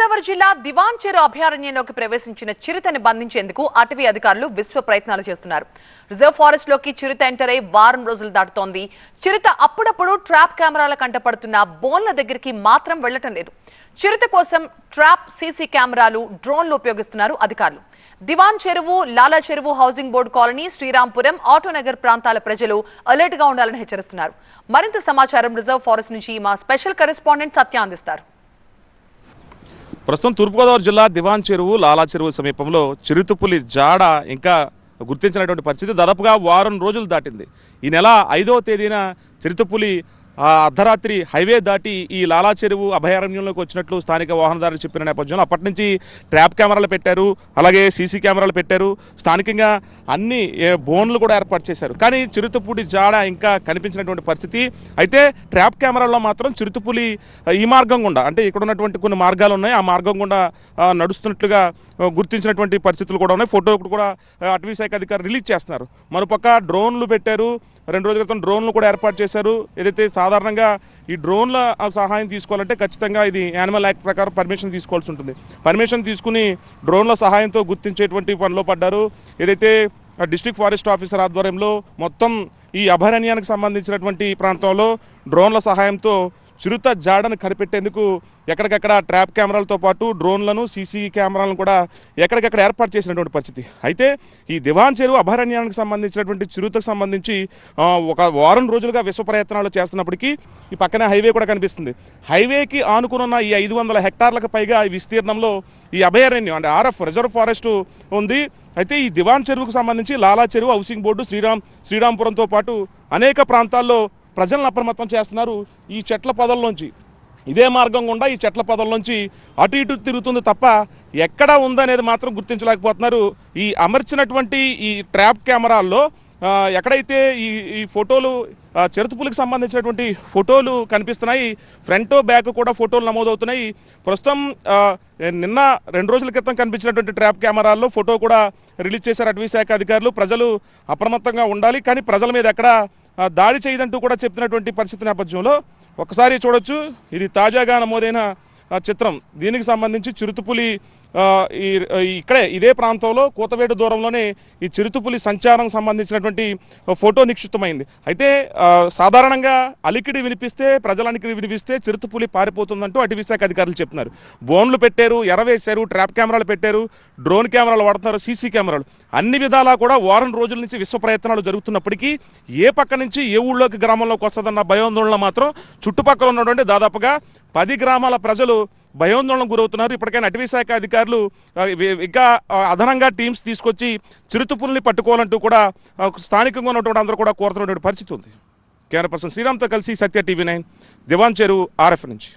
తూర్పుగోదావరి జిల్లా దివాన్ చెరు అభయారణ్యంలోకి ప్రవేశించిన చిరుతని బంధించేందుకు అటవీ అధికారులు విశ్వ ప్రయత్నాలు చేస్తున్నారు. రిజర్వ్ ఫారెస్ట్లోకి చిరుత ఎంటర్ అయి వారం రోజులు దాటుతోంది. చిరుత అప్పుడప్పుడు ట్రాప్ కెమెరాల కంటపడుతున్న బోన్ల దగ్గరికి మాత్రం వెళ్ళటం లేదు. చిరుత కోసం ట్రాప్ సీసీ కెమెరాలు డ్రోన్లు ఉపయోగిస్తున్నారు అధికారులు. Diwan Cheruvu Lala Cheruvu housing board colony Srirampuram Autonagar ప్రాంతాల ప్రజలు అలర్ట్గా ఉండాలని హెచ్చరిస్తున్నారు. మరింత సమాచారం రిజర్వ్ ఫారెస్ట్ నుంచి మా స్పెషల్ కరెస్పాండెంట్ సత్య అందిస్తారు. ప్రస్తుతం తూర్పుగోదావరి జిల్లా దివాన్ చెరువు లాలా చెరువు సమీపంలో చిరుతుపులి జాడ ఇంకా గుర్తించినటువంటి పరిస్థితి. దాదాపుగా వారం రోజులు దాటింది. ఈ నెల ఐదవ తేదీన చిరుతుపులి అర్ధరాత్రి హైవే దాటి ఈ లాలా చెరువు అభయారణ్యంలోకి వచ్చినట్లు స్థానిక వాహనదారులు చెప్పిన నేపథ్యంలో అప్పటి నుంచి ట్రాప్ కెమెరాలు పెట్టారు అలాగే సీసీ కెమెరాలు పెట్టారు. స్థానికంగా అన్ని బోన్లు కూడా ఏర్పాటు చేశారు. కానీ చిరుతపులి జాడ ఇంకా కనిపించినటువంటి పరిస్థితి అయితే ట్రాప్ కెమెరాల్లో మాత్రం చిరుతపులి ఈ మార్గం గుండా అంటే ఇక్కడ ఉన్నటువంటి కొన్ని మార్గాలు ఉన్నాయి ఆ మార్గం గుండా నడుస్తున్నట్లుగా గుర్తించినటువంటి పరిస్థితులు కూడా ఉన్నాయి. ఫోటో కూడా అటవీ శాఖ అధికారులు రిలీజ్ చేస్తున్నారు. మరోపక్క డ్రోన్లు పెట్టారు. రెండు రోజుల క్రితం డ్రోన్లు కూడా ఏర్పాటు చేశారు. ఏదైతే సాధారణంగా ఈ డ్రోన్ల సహాయం తీసుకోవాలంటే ఖచ్చితంగా ఇది యానిమల్ యాక్ట్ ప్రకారం పర్మిషన్ తీసుకోవాల్సి ఉంటుంది. పర్మిషన్ తీసుకుని డ్రోన్ల సహాయంతో గుర్తించేటువంటి పనిలో పడ్డారు. ఏదైతే డిస్ట్రిక్ట్ ఫారెస్ట్ ఆఫీసర్ ఆధ్వర్యంలో మొత్తం ఈ అభయారణ్యానికి సంబంధించినటువంటి ప్రాంతంలో డ్రోన్ల సహాయంతో చిరుత జాడను కనిపెట్టేందుకు ఎక్కడికక్కడ ట్రాప్ కెమెరాలతో పాటు డ్రోన్లను సీసీ కెమెరాలను కూడా ఎక్కడికక్కడ ఏర్పాటు చేసినటువంటి పరిస్థితి. అయితే ఈ దివాన్ చెరువు అభయారణ్యానికి సంబంధించినటువంటి చిరుతకు సంబంధించి ఒక వారం రోజులుగా విశ్వ ప్రయత్నాలు చేస్తున్నప్పటికీ ఈ పక్కనే హైవే కూడా కనిపిస్తుంది. హైవేకి ఆనుకున్న ఈ ఐదు వందల హెక్టార్లకు పైగా ఈ విస్తీర్ణంలో ఈ అభయారణ్యం అంటే ఆర్ఎఫ్ రిజర్వ్ ఫారెస్ట్ ఉంది. అయితే ఈ దివాన్ చెరువుకు సంబంధించి లాలా చెరువు హౌసింగ్ బోర్డు శ్రీరామ్ శ్రీరాంపురంతో పాటు అనేక ప్రాంతాల్లో ప్రజలను అప్రమత్తం చేస్తున్నారు ఈ చెట్ల పొదల్లోంచి ఇదే మార్గం గుండా ఈ చెట్ల పొదల్లోంచి అటు ఇటు తిరుగుతుంది తప్ప ఎక్కడ ఉందనేది మాత్రం గుర్తించలేకపోతున్నారు. ఈ అమర్చినటువంటి ఈ ట్రాప్ కెమెరాల్లో ఎక్కడైతే ఈ ఈ ఫోటోలు ఆ, సంబంధించినటువంటి ఫోటోలు కనిపిస్తున్నాయి ఫ్రంట్ బ్యాక్ కూడా ఫోటోలు నమోదవుతున్నాయి. ప్రస్తుతం నిన్న రెండు రోజుల క్రితం కనిపించినటువంటి ట్రాప్ కెమెరాల్లో ఫోటో కూడా రిలీజ్ చేశారు అటవీ శాఖ అధికారులు. ప్రజలు అప్రమత్తంగా ఉండాలి కానీ ప్రజల మీద ఎక్కడ దాడి చేయదంటూ కూడా చెప్తున్నటువంటి పరిస్థితి నేపథ్యంలో ఒకసారి చూడొచ్చు. ఇది తాజాగా నమోదైన చిత్రం. దీనికి సంబంధించి చిరుతుపులి ఈ ఇక్కడే ఇదే ప్రాంతంలో కూతవేటు దూరంలోనే ఈ చిరుతుపులి సంచారం సంబంధించినటువంటి ఫోటో నిక్షిప్తమైంది. అయితే సాధారణంగా అలికిడి వినిపిస్తే ప్రజలనికి వినిపిస్తే చిరుతుపులి పారిపోతుందంటూ అటవీ శాఖ అధికారులు చెప్తున్నారు. బోన్లు పెట్టారు ఎరవేశారు ట్రాప్ కెమెరాలు పెట్టారు డ్రోన్ కెమెరాలు వాడుతున్నారు సీసీ కెమెరాలు. అన్ని విధాలా కూడా వారం రోజుల నుంచి విశ్వ ప్రయత్నాలు జరుగుతున్నప్పటికీ ఏ పక్క నుంచి ఏ ఊళ్ళోకి గ్రామంలోకి వస్తుందన్న భయోందోళన మాత్రం చుట్టుపక్కల ఉన్నటువంటి దాదాపుగా పది గ్రామాల ప్రజలు భయోందోళనకు గురవుతున్నారు. ఇప్పటికైనా అటవీ శాఖ అధికారులు ఇంకా అదనంగా టీమ్స్ తీసుకొచ్చి చిరుతుపుల్ని పట్టుకోవాలంటూ కూడా స్థానికంగా ఉన్నటువంటి అందరూ కూడా కోరుతున్నటువంటి పరిస్థితి ఉంది. కెమెరా పర్సన్ శ్రీరామ్తో కలిసి సత్య టీవీ నైన్ దివాన్ చెరువు ఆర్ఎఫ్ నుంచి.